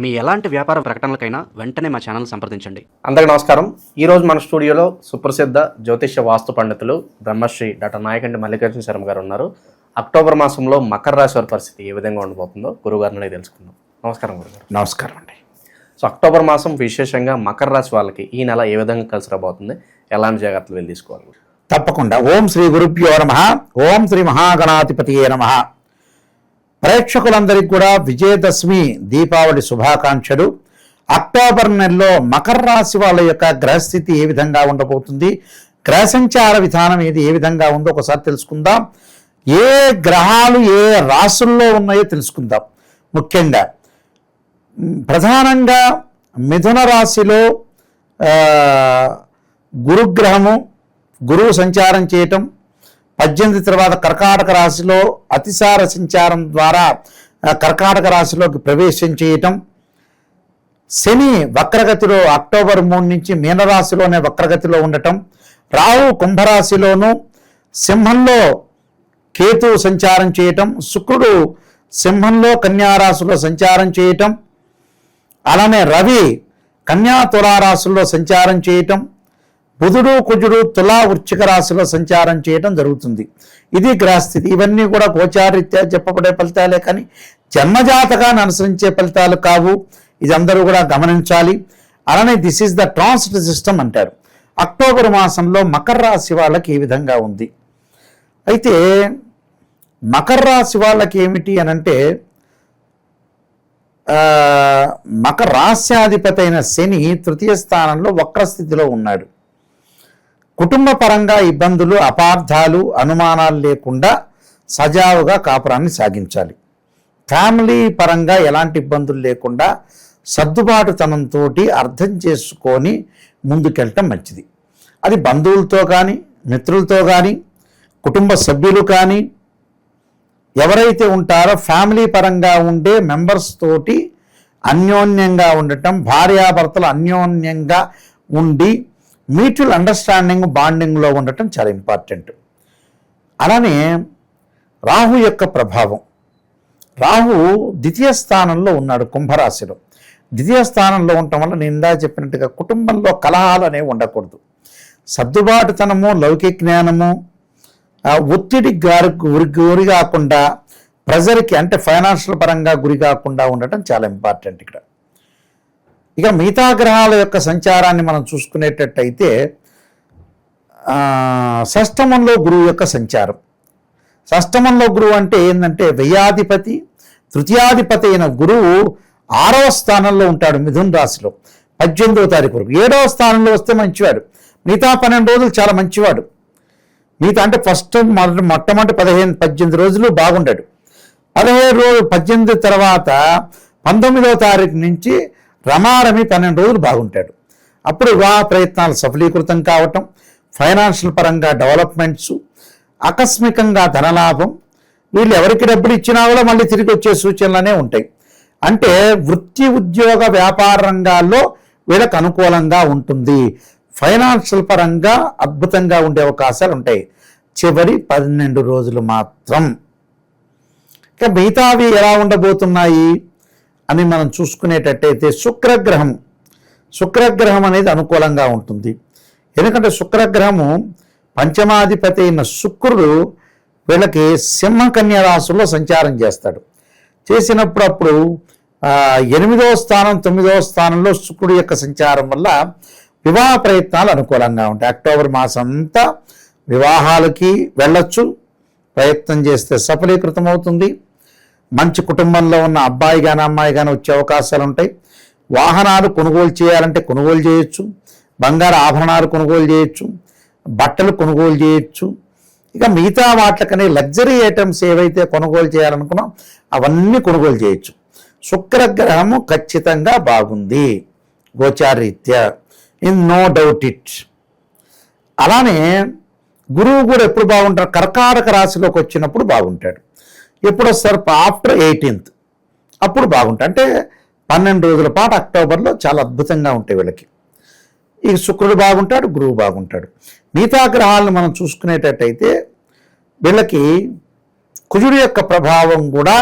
మీ ఎలాంటి వ్యాపార ప్రకటనలకైనా వెంటనే మా ఛానల్ సంప్రదించండి. అందరికీ నమస్కారం. ఈరోజు మన స్టూడియోలో సుప్రసిద్ధ జ్యోతిష్య వాస్తు పండితులు బ్రహ్మశ్రీ డాక్టర్ నాయకండి మల్లికార్జున శర్మ గారు ఉన్నారు. అక్టోబర్ మాసంలో మకర రాశి వారి పరిస్థితి ఏ విధంగా ఉండబోతుందో గురుగారిని తెలుసుకుందాం. నమస్కారం గురుగారు. నమస్కారం అండి. సో అక్టోబర్ మాసం విశేషంగా మకర రాశి వాళ్ళకి ఈ నెల ఏ విధంగా కలిసి రాబోతుంది? ఎలాంటి జాగ్రత్తలు వెళ్ళి తీసుకోవాలి? తప్పకుండా. ఓం శ్రీ గురుభ్యో నమ. ఓం శ్రీ మహాగణాధిపతియే నమ. ప్రేక్షకులందరికీ కూడా విజయదశమి దీపావళి శుభాకాంక్షలు. అక్టోబర్ నెలలో మకర రాశి వాళ్ళ యొక్క గ్రహస్థితి ఏ విధంగా ఉండబోతుంది? గ్రహ సంచార విధానం ఏది? ఏ విధంగా ఉందో ఒకసారి తెలుసుకుందాం. ఏ గ్రహాలు ఏ రాశుల్లో ఉన్నాయో తెలుసుకుందాం. ముఖ్యంగా ప్రధానంగా మిథున రాశిలో గురుగ్రహము గురువు సంచారం చేయటం పద్దెనిమిది తర్వాత కర్కాటక రాశిలో అతిసార సంచారం ద్వారా కర్కాటక రాశిలోకి ప్రవేశం చేయటం. శని వక్రగతిలో అక్టోబర్ మూడు నుంచి మీనరాశిలోనే వక్రగతిలో ఉండటం. రాహు కుంభరాశిలోను సింహంలో కేతు సంచారం చేయటం. శుక్రుడు సింహంలో కన్యారాశిలో సంచారం చేయటం. అలానే రవి కన్యా తులారాశుల్లో సంచారం చేయటం. బుధుడు కుజుడు తులా వృచ్చిక రాశిలో సంచారం చేయటం జరుగుతుంది. ఇది గ్రహస్థితి. ఇవన్నీ కూడా గోచారీత్యా చెప్పబడే ఫలితాలే కానీ జన్మజాతకాన్ని అనుసరించే ఫలితాలు కావు. ఇది అందరూ కూడా గమనించాలి. అలానే this is the transit system అంటారు. అక్టోబర్ మాసంలో మకర రాశి వాళ్ళకి ఈ విధంగా ఉంది. అయితే మకర రాశి వాళ్ళకి ఏమిటి అని అంటే మకర రాస్యాధిపతి అయిన శని తృతీయ స్థానంలో వక్రస్థితిలో ఉన్నాడు. కుటుంబ పరంగా ఇబ్బందులు అపార్థాలు అనుమానాలు లేకుండా సజావుగా కాపురాన్ని సాగించాలి. ఫ్యామిలీ పరంగా ఎలాంటి ఇబ్బందులు లేకుండా సర్దుబాటుతనంతో అర్థం చేసుకొని ముందుకెళ్ళటం మంచిది. అది బంధువులతో కానీ మిత్రులతో కానీ కుటుంబ సభ్యులు కానీ ఎవరైతే ఉంటారో ఫ్యామిలీ పరంగా ఉండే మెంబర్స్ తోటి అన్యోన్యంగా ఉండటం భార్యాభర్తలు అన్యోన్యంగా ఉండి మ్యూచువల్ అండర్స్టాండింగ్ బాండింగ్లో ఉండటం చాలా ఇంపార్టెంట్ అలానే రాహు యొక్క ప్రభావం. రాహు ద్వితీయ స్థానంలో ఉన్నాడు కుంభరాశిలో. ద్వితీయ స్థానంలో ఉండటం వల్ల నేను ఇందా చెప్పినట్టుగా కుటుంబంలో కలహాలు అనేవి ఉండకూడదు. సర్దుబాటుతనము లౌకిక జ్ఞానము ఒత్తిడి గారి గురి గురి కాకుండా ప్రెజర్కి అంటే ఫైనాన్షియల్ పరంగా గురి కాకుండా ఉండటం చాలా ఇంపార్టెంట్ ఇక్కడ. ఇక మిగతా గ్రహాల యొక్క సంచారాన్ని మనం చూసుకునేటట్టయితే షష్టమంలో గురువు యొక్క సంచారం. షష్టమంలో గురువు అంటే ఏంటంటే వ్యయాధిపతి తృతీయాధిపతి అయిన గురువు ఆరవ స్థానంలో ఉంటాడు మిథున్ రాశిలో. పద్దెనిమిదవ తారీఖు వరకు. ఏడవ స్థానంలో వస్తే మంచివాడు. మిగతా పన్నెండు రోజులు చాలా మంచివాడు. మిగతా అంటే ఫస్ట్ మొదటి మొట్టమొదటి పదిహేను పద్దెనిమిది రోజులు బాగుండాడు. పదిహేడు రోజులు పద్దెనిమిది తర్వాత పంతొమ్మిదవ తారీఖు నుంచి రమారమి పన్నెండు రోజులు బాగుంటాడు. అప్పుడు వివాహ ప్రయత్నాలు సఫలీకృతం కావటం ఫైనాన్షియల్ పరంగా డెవలప్మెంట్స్ ఆకస్మికంగా ధనలాభం వీళ్ళు ఎవరికి డబ్బులు ఇచ్చినా కూడా మళ్ళీ తిరిగి వచ్చే సూచనలనే ఉంటాయి. అంటే వృత్తి ఉద్యోగ వ్యాపార రంగాల్లో వీళ్ళకు అనుకూలంగా ఉంటుంది. ఫైనాన్షియల్ పరంగా అద్భుతంగా ఉండే అవకాశాలు ఉంటాయి. చివరి పన్నెండు రోజులు మాత్రం. ఇక మిగతావి ఎలా ఉండబోతున్నాయి? అని మనం చూసుకునేటట్టయితే శుక్రగ్రహం. శుక్రగ్రహం అనేది అనుకూలంగా ఉంటుంది. ఎందుకంటే శుక్రగ్రహము పంచమాధిపతి అయిన శుక్రుడు వీళ్ళకి సింహకన్య రాశుల్లో సంచారం చేస్తాడు. చేసినప్పుడు అప్పుడు ఎనిమిదవ స్థానం తొమ్మిదవ స్థానంలో శుక్రుడు యొక్క సంచారం వల్ల వివాహ ప్రయత్నాలు అనుకూలంగా ఉంటాయి. అక్టోబర్ మాసం అంతా వివాహాలకి వెళ్ళొచ్చు. ప్రయత్నం చేస్తే సఫలీకృతం అవుతుంది మంచి కుటుంబంలో ఉన్న అబ్బాయి కానీ అమ్మాయి కానీ వచ్చే అవకాశాలు ఉంటాయి. వాహనాలు కొనుగోలు చేయాలంటే కొనుగోలు చేయొచ్చు. బంగారు ఆభరణాలు కొనుగోలు చేయొచ్చు. బట్టలు కొనుగోలు చేయొచ్చు. ఇక మిగతా వాటికనే లగ్జరీ ఐటమ్స్ ఏవైతే కొనుగోలు చేయాలనుకున్నాం అవన్నీ కొనుగోలు చేయొచ్చు. శుక్రగ్రహము ఖచ్చితంగా బాగుంది. గోచారీత్యా. In no doubt it. అలానే గురువు కూడా ఎప్పుడు బాగుంటారు కర్కాటక రాశిలోకి వచ్చినప్పుడు బాగుంటాడు. ఎప్పుడు వస్తారు? ఆఫ్టర్ ఎయిటీన్త్ అప్పుడు బాగుంటుంది. అంటే పన్నెండు రోజుల పాటు అక్టోబర్లో చాలా అద్భుతంగా ఉంటాయి వీళ్ళకి. ఈ శుక్రుడు బాగుంటాడు గురువు బాగుంటాడు. మిగతా గ్రహాలను మనం చూసుకునేటట్టయితే వీళ్ళకి కుజుడు యొక్క ప్రభావం కూడా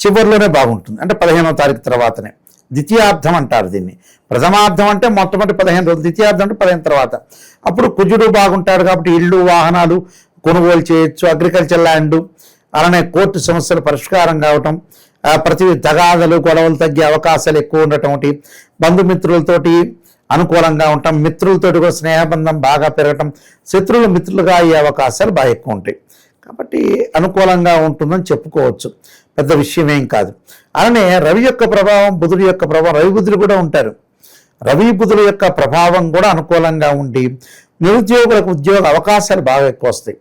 చివరిలోనే బాగుంటుంది. అంటే పదిహేనవ తారీఖు తర్వాతనే. ద్వితీయార్థం అంటారు దీన్ని. ప్రథమార్థం అంటే మొట్టమొదటి పదిహేను రోజులు ద్వితీయార్థం అంటే పదిహేను తర్వాత. అప్పుడు కుజుడు బాగుంటాడు కాబట్టి ఇళ్ళు వాహనాలు కొనుగోలు చేయొచ్చు అగ్రికల్చర్ ల్యాండ్ అలానే కోర్టు సమస్యలు పరిష్కారం కావటం ప్రతి తగాదలు గొడవలు తగ్గే అవకాశాలు ఎక్కువ ఉండటం ఒకటి. బంధుమిత్రులతోటి అనుకూలంగా ఉంటాం. మిత్రులతోటి కూడా స్నేహబంధం బాగా పెరగటం శత్రువులు మిత్రులుగా అయ్యే అవకాశాలు బాగా ఎక్కువ ఉంటాయి. కాబట్టి అనుకూలంగా ఉంటుందని చెప్పుకోవచ్చు. పెద్ద విషయం ఏం కాదు. అలానే రవి యొక్క ప్రభావం బుధుడి యొక్క ప్రభావం రవి బుధులు కూడా ఉంటారు. రవి బుధుల యొక్క ప్రభావం కూడా అనుకూలంగా ఉండి నిరుద్యోగులకు ఉద్యోగ అవకాశాలు బాగా ఎక్కువ వస్తాయి.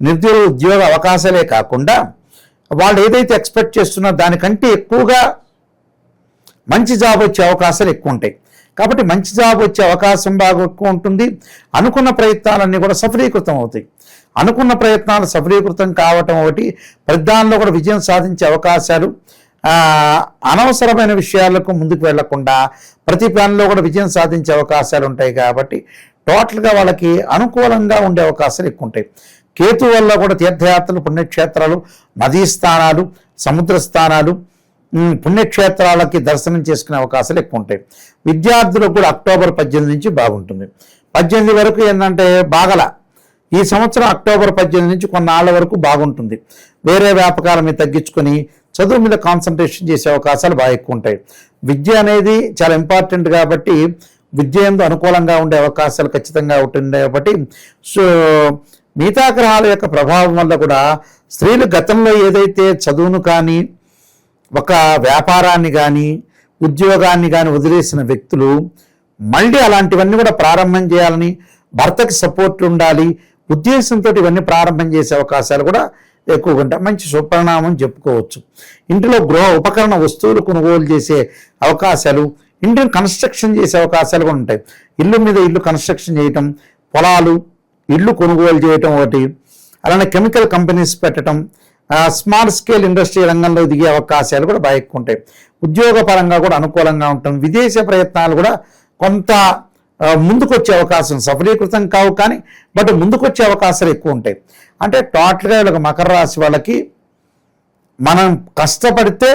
నిరుద్యోగ ఉద్యోగ అవకాశాలే కాకుండా వాళ్ళు ఏదైతే ఎక్స్పెక్ట్ చేస్తున్నారో దానికంటే ఎక్కువగా మంచి జాబ్ వచ్చే అవకాశాలు ఎక్కువ ఉంటాయి. కాబట్టి మంచి జాబ్ వచ్చే అవకాశం బాగా ఎక్కువ ఉంటుంది. అనుకున్న ప్రయత్నాలన్నీ కూడా సఫలీకృతం అవుతాయి. అనుకున్న ప్రయత్నాలు సఫలీకృతం కావటం ఒకటి. ప్రతిదానిలో కూడా విజయం సాధించే అవకాశాలు అనవసరమైన విషయాలకు ముందుకు వెళ్ళకుండా ప్రతి ప్లాన్లో కూడా విజయం సాధించే అవకాశాలు ఉంటాయి కాబట్టి టోటల్గా వాళ్ళకి అనుకూలంగా ఉండే అవకాశాలు ఎక్కువ ఉంటాయి. కేతు వల్ల కూడా తీర్థయాత్రలు పుణ్యక్షేత్రాలు నదీ స్థానాలు సముద్ర స్థానాలు పుణ్యక్షేత్రాలకి దర్శనం చేసుకునే అవకాశాలు ఎక్కువ ఉంటాయి. విద్యార్థులకు కూడా అక్టోబర్ పద్దెనిమిది నుంచి బాగుంటుంది. పద్దెనిమిది వరకు ఏంటంటే బాగల. ఈ సంవత్సరం అక్టోబర్ పద్దెనిమిది నుంచి కొన్నాళ్ళ వరకు బాగుంటుంది. వేరే వ్యాపకాల మీద తగ్గించుకొని చదువు మీద కాన్సన్ట్రేషన్ చేసే అవకాశాలు బాగా ఎక్కువ ఉంటాయి. విద్య అనేది చాలా ఇంపార్టెంట్ కాబట్టి విద్య ఎందు అనుకూలంగా ఉండే అవకాశాలు ఖచ్చితంగా ఉంటుంది కాబట్టి సో మిగతా గ్రహాల యొక్క ప్రభావం వల్ల కూడా స్త్రీలు గతంలో ఏదైతే చదువును కానీ ఒక వ్యాపారాన్ని కానీ ఉద్యోగాన్ని కానీ వదిలేసిన వ్యక్తులు మళ్ళీ అలాంటివన్నీ కూడా ప్రారంభం చేయాలని భర్తకి సపోర్ట్ ఉండాలి ఉద్దేశంతో ఇవన్నీ ప్రారంభం చేసే అవకాశాలు కూడా ఎక్కువగా ఉంటాయి. మంచి సుపరిణామం చెప్పుకోవచ్చు. ఇంటిలో గృహ ఉపకరణ వస్తువులు కొనుగోలు చేసే అవకాశాలు ఇంటిని కన్స్ట్రక్షన్ చేసే అవకాశాలు కూడా ఉంటాయి. ఇల్లు మీద ఇల్లు కన్స్ట్రక్షన్ చేయటం పొలాలు ఇల్లు కొనుగోలు చేయటం ఒకటి అలానే కెమికల్ కంపెనీస్ పెట్టడం స్మాల్ స్కేల్ ఇండస్ట్రీ రంగంలో దిగే అవకాశాలు కూడా బాగా ఎక్కువ ఉంటాయి. ఉద్యోగపరంగా కూడా అనుకూలంగా ఉంటాం. విదేశీ ప్రయత్నాలు కూడా కొంత ముందుకొచ్చే అవకాశం సఫలీకృతం కావు కానీ బట్ ముందుకొచ్చే అవకాశాలు ఎక్కువ ఉంటాయి. అంటే టోటల్గా వీళ్ళకి మకర రాశి వాళ్ళకి మనం కష్టపడితే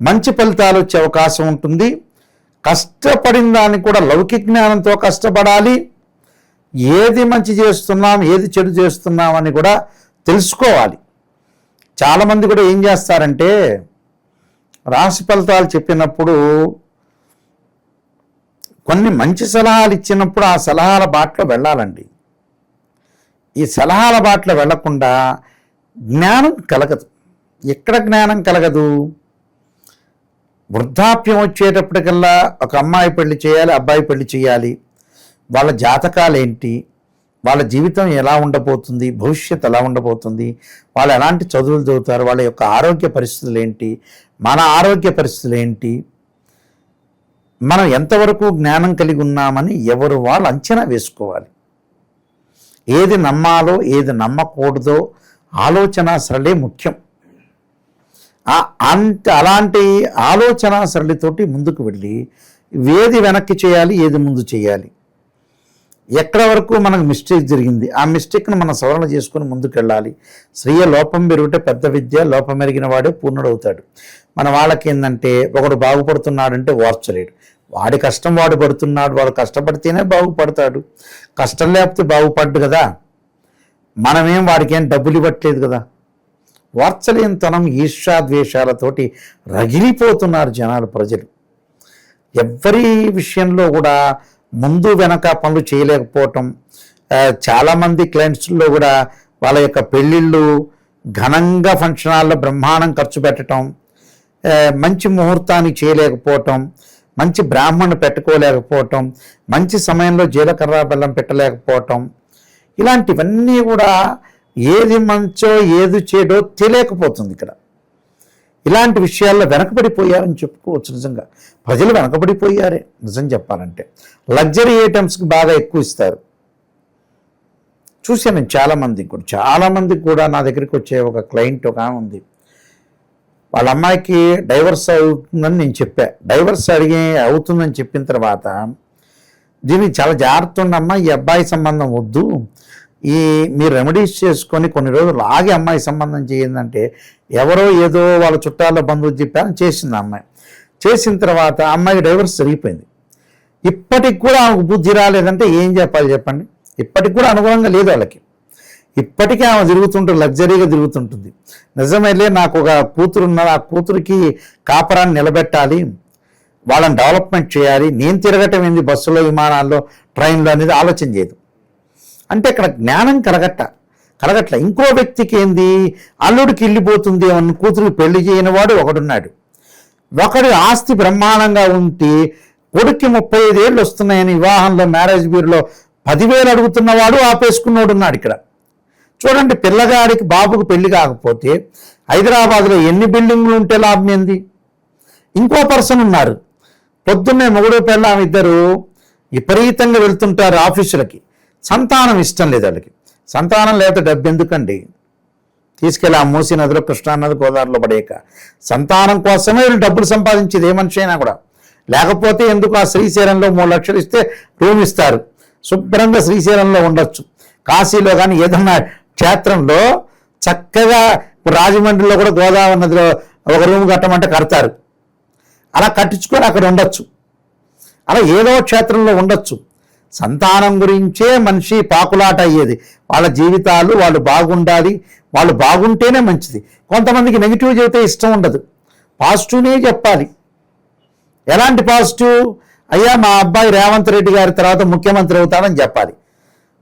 మంచి ఫలితాలు వచ్చే అవకాశం ఉంటుంది. కష్టపడిన దానికి కూడా లౌకిక జ్ఞానంతో కష్టపడాలి. ఏది మంచి చేస్తున్నాం ఏది చెడు చేస్తున్నాం అని కూడా తెలుసుకోవాలి. చాలామంది కూడా ఏం చేస్తారంటే రాశి ఫలితాలు చెప్పినప్పుడు కొన్ని మంచి సలహాలు ఇచ్చినప్పుడు ఆ సలహాల బాటలో వెళ్ళాలండి. ఈ సలహాల బాటలో వెళ్ళకుండా జ్ఞానం కలగదు. ఎక్కడ జ్ఞానం కలగదు? వృద్ధాప్యం వచ్చేటప్పటికల్లా ఒక అమ్మాయి పెళ్ళి చేయాలి అబ్బాయి పెళ్ళి చేయాలి. వాళ్ళ జాతకాలు ఏంటి వాళ్ళ జీవితం ఎలా ఉండబోతుంది? భవిష్యత్ ఎలా ఉండబోతుంది? వాళ్ళు ఎలాంటి చదువులు చదువుతారు? వాళ్ళ యొక్క ఆరోగ్య పరిస్థితులు ఏంటి మన ఆరోగ్య పరిస్థితులు ఏంటి మనం ఎంతవరకు జ్ఞానం కలిగి ఉన్నామని ఎవరు వాళ్ళు అంచనా వేసుకోవాలి. ఏది నమ్మాలో ఏది నమ్మకూడదో ఆలోచన సరళే ముఖ్యం. అంత అలాంటి ఆలోచన సరళితోటి ముందుకు వెళ్ళి ఏది వెనక్కి చేయాలి ఏది ముందు చేయాలి? ఎక్కడ వరకు మనకు మిస్టేక్ జరిగింది? ఆ మిస్టేక్ను మనం సవరణ చేసుకుని ముందుకెళ్ళాలి. స్త్రీయ లోపం పెరుగుటే పెద్ద విద్య లోపం పెరిగిన వాడే పూర్ణుడవుతాడు. మన వాళ్ళకి ఏంటంటే ఒకడు బాగుపడుతున్నాడంటే ఓర్చలేడు వాడి కష్టం వాడు పడుతున్నాడు. వాడు కష్టపడితేనే బాగుపడతాడు. కష్టం లేకపోతే బాగుపడ్డు కదా. మనమేం వాడికి ఏం డబ్బులు ఇవ్వట్లేదు కదా. వార్చలేనితనం ఈర్ష్యాద్వేషాలతోటి రగిలిపోతున్నారు జనాలు ప్రజలు. ఎవ్వరి విషయంలో కూడా ముందు వెనక పనులు చేయలేకపోవటం చాలామంది క్లయింట్స్లో కూడా వాళ్ళ యొక్క పెళ్ళిళ్ళు ఘనంగా ఫంక్షన్ హాల్లో బ్రహ్మాండం ఖర్చు పెట్టడం మంచి ముహూర్తాన్ని చేయలేకపోవటం మంచి బ్రాహ్మణ్ పెట్టుకోలేకపోవటం మంచి సమయంలో జీలకర్ర బెల్లం పెట్టలేకపోవటం ఇలాంటివన్నీ కూడా ఏది మంచో ఏది చెడో తెలియకపోతుంది ఇక్కడ. ఇలాంటి విషయాల్లో వెనకబడిపోయారని చెప్పుకోవచ్చు నిజంగా. ప్రజలు వెనకబడిపోయారే నిజం చెప్పాలంటే. లగ్జరీ ఐటమ్స్కి బాగా ఎక్కువ ఇస్తారు. చూశాను నేను చాలామందికి కూడా. చాలామందికి కూడా నా దగ్గరికి వచ్చే ఒక క్లయింట్ ఒక ఆమె ఉంది. వాళ్ళ అమ్మాయికి డైవర్స్ అవుతుందని నేను చెప్పా. డైవర్స్ అడిగి అవుతుందని చెప్పిన తర్వాత దీనికి చాలా జాగ్రత్త ఉండమ్మా ఈ అబ్బాయి సంబంధం వద్దు. ఈ మీరు రెమెడీస్ చేసుకొని కొన్ని రోజులు ఆగి అమ్మాయి సంబంధం చేయిందంటే ఎవరో ఏదో వాళ్ళ చుట్టాల బంధువులు చెప్పారని చేసింది అమ్మాయి. చేసిన తర్వాత అమ్మాయి డైవర్స్ జరిగిపోయింది. ఇప్పటికి కూడా ఆమెకు బుద్ధి రాలేదంటే ఏం చెప్పాలి చెప్పండి? ఇప్పటికి కూడా అనుగుణంగా లేదు వాళ్ళకి. ఇప్పటికీ ఆమె తిరుగుతుంటుంది లగ్జరీగా తిరుగుతుంటుంది. నిజమైతే నాకు ఒక కూతురు ఉన్నది ఆ కూతురికి కాపరాన్ని నిలబెట్టాలి వాళ్ళని డెవలప్మెంట్ చేయాలి నేను తిరగటం ఏంది బస్సులో విమానాల్లో ట్రైన్లో అనేది ఆలోచన చేయదు. అంటే ఇక్కడ జ్ఞానం కలగట్ట కలగట్ల. ఇంకో వ్యక్తికి ఏంది అల్లుడికి వెళ్ళిపోతుంది అన్న కూతురు పెళ్ళి చేయని వాడు ఒకడున్నాడు. ఒకడి ఆస్తి బ్రహ్మాండంగా ఉంటే కొడుక్కి ముప్పై ఐదేళ్ళు వస్తున్నాయని వివాహంలో మ్యారేజ్ బ్యూరోలో పదివేలు అడుగుతున్నవాడు ఆపేసుకున్నాడు ఉన్నాడు ఇక్కడ. చూడండి పిల్లగాడికి బాబుకు పెళ్ళి కాకపోతే హైదరాబాద్లో ఎన్ని బిల్డింగ్లు ఉంటే లాభం ఏంది? ఇంకో పర్సన్ ఉన్నారు. పొద్దున్నే మొగుడు పెళ్ళ ఇద్దరు విపరీతంగా వెళ్తుంటారు ఆఫీసులకి. సంతానం ఇష్టం లేదు వాళ్ళకి. సంతానం లేకపోతే డబ్బు ఎందుకండి? తీసుకెళ్ళి ఆ మూసీ నదిలో కృష్ణానది గోదావరిలో పడేయక. సంతానం కోసమే వీళ్ళు డబ్బులు సంపాదించేది ఏ మనిషి అయినా కూడా. లేకపోతే ఎందుకు ఆ శ్రీశైలంలో మూడు లక్షలు ఇస్తే రూమ్ ఇస్తారు? శుభ్రంగా శ్రీశైలంలో ఉండొచ్చు. కాశీలో కానీ ఏదన్నా క్షేత్రంలో చక్కగా రాజమండ్రిలో కూడా గోదావరి నదిలో ఒక రూమ్ కట్టమంటే కడతారు. అలా కట్టించుకొని అక్కడ ఉండొచ్చు. అలా ఏదో క్షేత్రంలో ఉండొచ్చు. సంతానం గురించే మనిషి పాకులాట అయ్యేది. వాళ్ళ జీవితాలు వాళ్ళు బాగుండాలి. వాళ్ళు బాగుంటేనే మంచిది. కొంతమందికి నెగిటివ్ చెబితే ఇష్టం ఉండదు. పాజిటివ్నే చెప్పాలి. ఎలాంటి పాజిటివ్? అయ్యా మా అబ్బాయి రేవంత్ రెడ్డి గారి తర్వాత ముఖ్యమంత్రి అవుతాడని చెప్పాలి.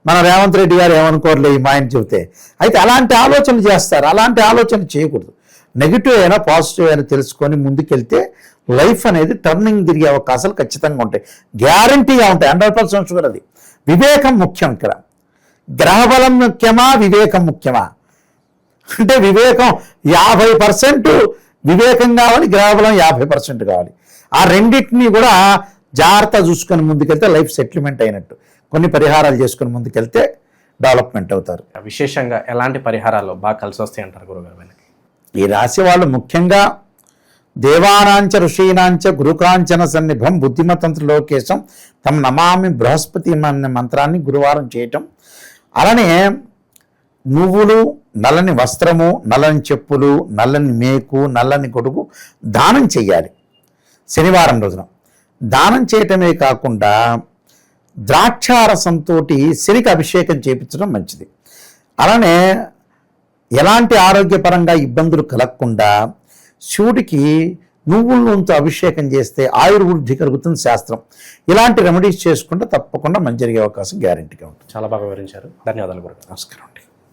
మన రేవంత్ రెడ్డి గారు ఏమనుకోరులే ఈ మా ఆయన చెబితే. అయితే అలాంటి ఆలోచన చేస్తారు. అలాంటి ఆలోచన చేయకూడదు. నెగిటివ్ అయినా పాజిటివ్ అయినా తెలుసుకొని ముందుకెళ్తే లైఫ్ అనేది టర్నింగ్ తిరిగే అవకాశాలు ఖచ్చితంగా ఉంటాయి. గ్యారంటీగా ఉంటాయి. హండ్రెడ్ పర్సెంట్ షుగర్ అది. వివేకం ముఖ్యం ఇక్కడ. గ్రహబలం ముఖ్యమా? వివేకం ముఖ్యమా? అంటే వివేకం యాభై పర్సెంట్ వివేకం కావాలి గ్రహబలం యాభై పర్సెంట్ కావాలి. ఆ రెండింటినీ కూడా జాగ్రత్త చూసుకొని ముందుకెళ్తే లైఫ్ సెటిల్మెంట్ అయినట్టు. కొన్ని పరిహారాలు చేసుకొని ముందుకెళ్తే డెవలప్మెంట్ అవుతారు. విశేషంగా ఎలాంటి పరిహారాలు బాగా కలిసి వస్తాయి అంటారు గురుగారు ఈ రాశి వాళ్ళు ముఖ్యంగా దేవానాంచ ఋషీనాంచ గురుకాంచన సన్నిభం బుద్ధిమతంత్ర లోకేశం తమ నమామి బృహస్పతి అనే మంత్రాన్ని గురువారం చేయటం. అలానే నువ్వులు నల్లని వస్త్రము నల్లని చెప్పులు నల్లని మేకు నల్లని గొడుగు దానం చేయాలి శనివారం రోజున. దానం చేయటమే కాకుండా ద్రాక్షారసంతో శనికి అభిషేకం చేయించడం మంచిది. అలానే ఎలాంటి ఆరోగ్యపరంగా ఇబ్బందులు కలగకుండా శివుడికి నువ్వుల నూనెతో అభిషేకం చేస్తే ఆయుర్వృద్ధి కలుగుతుంది శాస్త్రం. ఇలాంటి రెమెడీస్ చేసుకుంటే తప్పకుండా మంచి జరిగే అవకాశం గ్యారెంటీగా ఉంటుంది. చాలా బాగా వివరించారు. ధన్యవాదాలు నమస్కారం.